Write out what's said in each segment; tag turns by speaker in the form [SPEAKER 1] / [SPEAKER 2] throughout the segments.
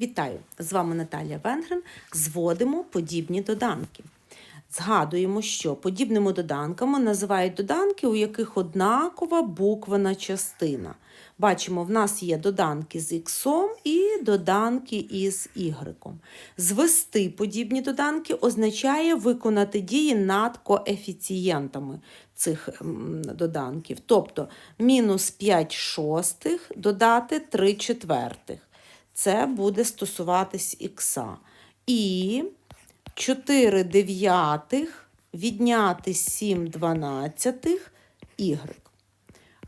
[SPEAKER 1] Вітаю! З вами Наталія Венгрен. Зводимо подібні доданки. Згадуємо, що подібними доданками називають доданки, у яких однакова буквена частина. Бачимо, в нас є доданки з х і доданки із y. Звести подібні доданки означає виконати дії над коефіцієнтами цих доданків. Тобто мінус 5 шостих додати 3 четвертих. Це буде стосуватись ікса. І 4 дев'ятих відняти 7 дванадцятих ігрек.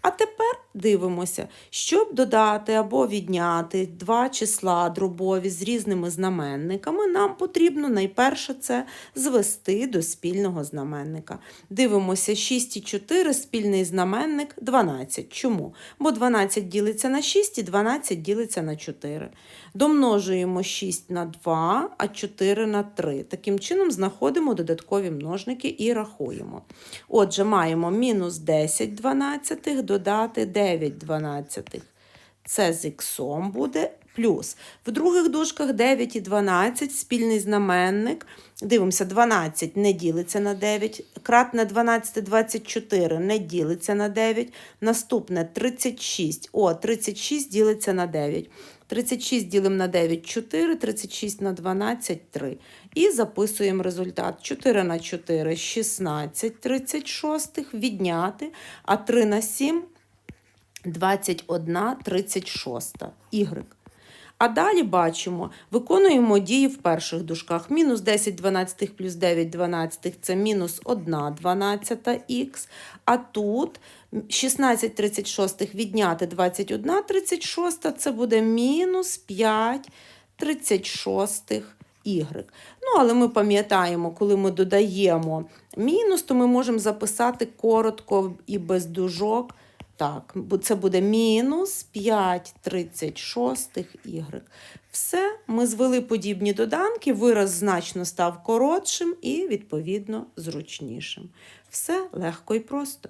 [SPEAKER 1] А тепер дивимося, щоб додати або відняти два числа дробові з різними знаменниками, нам потрібно найперше це звести до спільного знаменника. Дивимося 6 і 4, спільний знаменник 12. Чому? Бо 12 ділиться на 6 і 12 ділиться на 4. Домножуємо 6 на 2, а 4 на 3. Таким чином знаходимо додаткові множники і рахуємо. Отже, маємо мінус 10 дванадцятих додати 9 дванадцятих. Це з іксом буде плюс. В других дужках 9 і 12 спільний знаменник. Дивимося, 12 не ділиться на 9. Кратне 12 24 не ділиться на 9. Наступне 36. О, 36 ділиться на 9. 36 ділимо на 9 4, 36 на 12 3. І записуємо результат. 4 на 4 16 36 відняти, а 3 на 7 21 36 y. А далі бачимо, виконуємо дії в перших дужках. Мінус 10 12 плюс 9 12 це мінус 1 12 х. А тут 16 36 відняти 21 36 це буде мінус 5 36 y. Ну, але ми пам'ятаємо, коли ми додаємо мінус, то ми можемо записати коротко і без дужок. Так, це буде мінус 5 36 y. Все, ми звели подібні доданки, вираз значно став коротшим і, відповідно, зручнішим. Все легко і просто.